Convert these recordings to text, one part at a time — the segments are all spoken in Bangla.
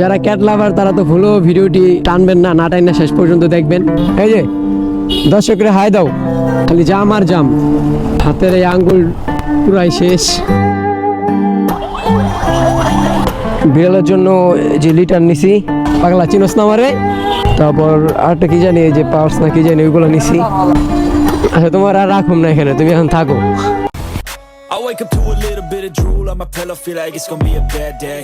যারা ক্যাট লাভার তারা তো ভুলো ভিডিওটি টানবেন না না টাইনা শেষ পর্যন্ত দেখবেন। এই যে দর্শকরে হাই দাও খালি জাম আর জাম। হাতের এই আঙ্গুল পুরাই শেষ। বিড়ালের জন্য যে লিটার নিছি পাগলা চিনস না আমারে? তারপর আরেকটা কি জানি এই যে পার্স না কি জানি ওইগুলো নিছি। আচ্ছা তোমার আর রাখুম না এখানে তুমি এখন থাকো। I wake up to a little bit of drool on my pillow, feel like it's gonna be a bad day.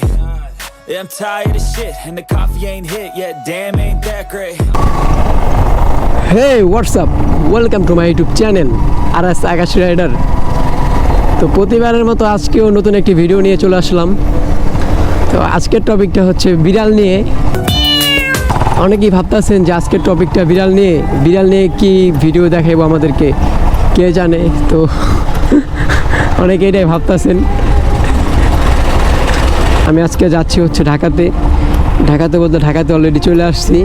Yeah, I'm tired of shit, and the coffee ain't hit yet. Damn, ain't that great. Hey whats up welcome to my YouTube channel R S Akash rider তো প্রতিবারের মতো আজকেও নতুন একটি ভিডিও নিয়ে চলে আসলাম। তো আজকের টপিকটা হচ্ছে বিড়াল নিয়ে। অনেকেই ভাবতেছেন যে আজকের টপিকটা বিড়াল নিয়ে। বিড়াল নিয়ে কি ভিডিও দেখাবো আমাদেরকে? কে জানে? তো অনেকে এটাই ভাবতেছেন। আমি আজকে যাচ্ছি হচ্ছে ঢাকাতে। ঢাকাতে বলতে ঢাকাতে অলরেডি চলে আসছি।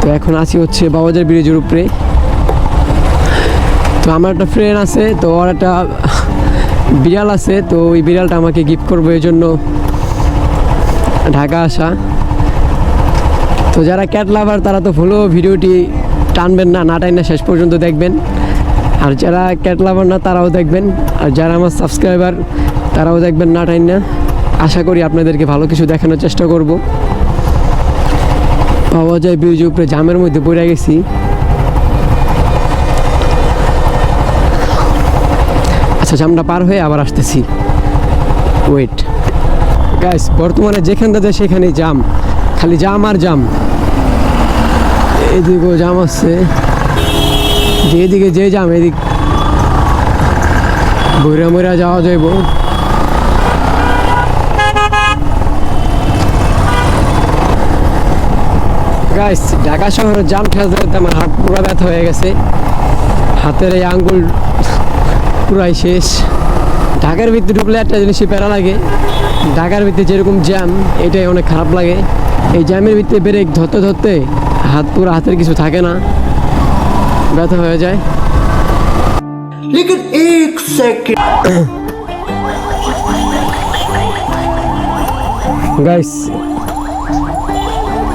তো এখন আছি হচ্ছে বাবাজার ব্রিজের উপরে। তো আমার একটা ফ্রেন্ড আছে, তো ওর একটা বিড়াল আছে, তো ওই বিড়ালটা আমাকে গিফট করব এই জন্য ঢাকা আসা। তো যারা ক্যাট লাভার তারা তো ভুলো ভিডিওটি টানবেন না না টাইনা শেষ পর্যন্ত দেখবেন। আর যারা ক্যাট লাভার না, তারাও দেখবেন। আর যারা আমার সাবস্ক্রাইবার তারাও দেখবেন না টাইন। না আশা করি আপনাদেরকে ভালো কিছু দেখানোর চেষ্টা করব। পাওয়া যায় ব্রিজ উপরে জামের মধ্যে পড়ে গেছি। আচ্ছা জামটা পার হয়ে আবার আসতেছি। ওয়েট গাইস বর্তমানে যেখানটা যায় সেখানেই জাম। খালি জাম আর জাম। এদিকেও জাম আছে। যেদিকে যে জাম, এদিক বইরা মইরা যাওয়া যাইব। গাইস ঢাকা শহরে জাম খেলতে আমার হাত পুরো ব্যথা হয়ে গেছে। হাতের এই আঙ্গুল পুরাই শেষ। ঢাকার ভিতরে ঢুকলে একটা জিনিসই প্যারা লাগে। ঢাকার ভিতরে যেরকম জ্যাম এটাই অনেক খারাপ লাগে। এই জ্যামের ভিতরে ব্রেক ধরতে ধরতে হাত পুরো হাতের কিছু থাকে না। ব্যথা হয়ে যায়। গাইস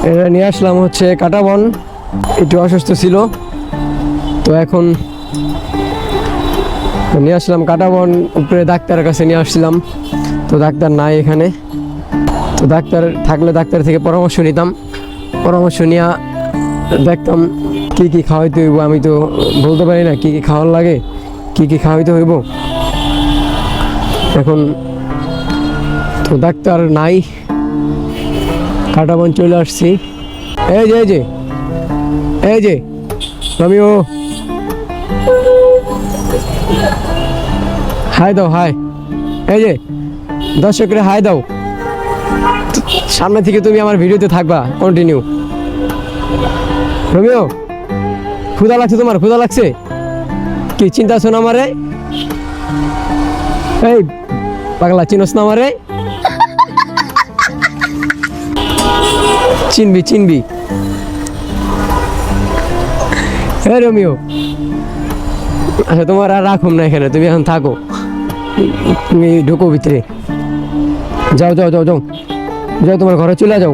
এটা নিয়ে আসলাম হচ্ছে কাটাবন। একটু অসুস্থ ছিল। তো এখন নিয়ে আসলাম কাটাবন, উপরে ডাক্তারের কাছে নিয়ে আসছিলাম। তো ডাক্তার নাই এখানে। তো ডাক্তার থাকলে ডাক্তার থেকে পরামর্শ নিতাম। পরামর্শ নিয়ে দেখতাম কি কি খাওয়াইতে হইব। আমি তো বলতে পারি না কি কি খাওয়ার লাগে, কি কি খাওয়াইতে হইব। এখন তো ডাক্তার নাই। কাটাবন চলে আসছি। এই যে এই যে এই যে, রমিও। হাই দাও, হাই। এই যে, দর্শকরে হাই দাও। সামনে থেকে তুমি আমার ভিডিওতে থাকবা কন্টিনিউ রমিও ক্ষুদা লাগছে তোমার ক্ষুদা লাগছে? কি, চিন্তা আছো না আমারে? এই, পাগলা, চিনস না আমারে? চিনবি চিনবি। হ্যাঁ রমিও। আচ্ছা তোমার আর রাখুম না এখানে, তুমি এখন থাকো। তুমি ঢুকো ভিতরে। যাও যাও যাও যাও। যাও তোমার ঘরে, চলে যাও।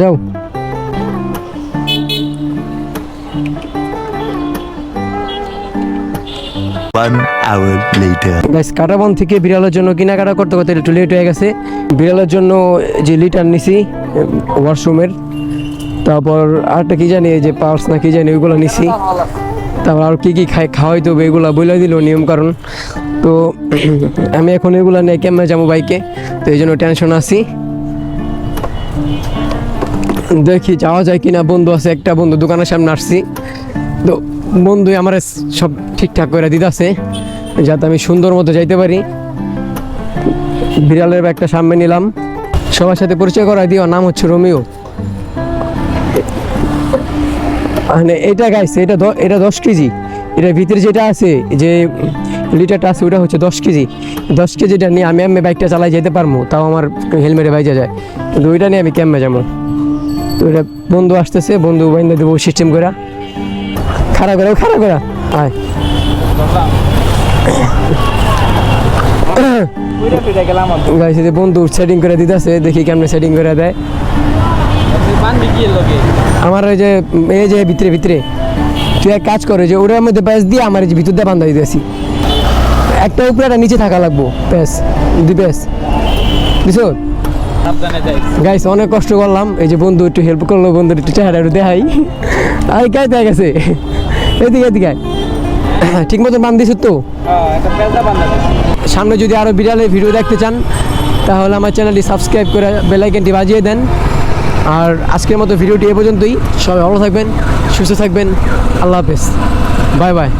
যাও। One কাটাবন থেকে বিড়ালের জন্য কেনাকাটা করতে করতে একটু লেট হয়ে গেছে। বিড়ালের জন্য যে লিটার নিছি ওয়াশরুমের তারপর আরেকটা কি জানি যে পার্স না কি জানি, ওইগুলো নিছি। তারপর আর কি কি খাই খাওয়াই তো এগুলো বলে দিল নিয়ম কারণ। তো আমি এখন এগুলো নিয়ে কেমনে যাব বাইকে? তো এই জন্য টেনশন আছি। দেখি যাওয়া যায় কিনা, বন্ধু আছে, একটা বন্ধু দোকানের সামনে আসছি। তো বন্ধু আমার সব ঠিকঠাক করে দিতেছে, যাতে আমি সুন্দর মতো যাইতে পারি। বিড়ালের ব্যাগটা সামনে নিলাম। সবার সাথে পরিচয় করা দিও, নাম হচ্ছে রোমিও। মানে এটা গাইছে এটা এটা দশ কেজি। এটার ভিতরে যেটা আছে, যে লিটারটা আছে, ওটা হচ্ছে দশ কেজি। দশ কেজিটা নিয়ে আমি আমি বাইকটা চালাই যেতে পারব, তাও আমার হেলমেটে বাইজা যায়। কিন্তু ওইটা নিয়ে আমি ক্যাম্পে যাব? তো এটা বন্ধু আসতেছে, বন্ধু বাইন্দা দেবো সিস্টেম করে খারাপ করে করে। আয়। করে আমার ওই যে, এই যে ভিতরে ভিতরে। তুই এক কাজ যে ওটার মধ্যে দিয়ে আমার ভিতর একটা উপরে, একটা নিচে থাকা লাগবো। প্যাস দি বুঝছ? গাইস অনেক কষ্ট করলাম। এই যে বন্ধু একটু হেল্প করল বন্ধুর একটু চেহারা একটু দেখাই। আই কাজ দেখা গেছে। এদিকে এদিকে। আয়। ঠিক মতো বান দিছ তো? হ্যাঁ সামনে যদি আরও বিড়ালের ভিডিও দেখতে চান তাহলে আমার চ্যানেলটি সাবস্ক্রাইব করে বেলাইকেনটি বাজিয়ে দেন। আর আজকের মতো ভিডিওটি এ পর্যন্তই। সবাই ভালো থাকবেন সুস্থ থাকবেন। আল্লাহ হাফেজ। Bye bye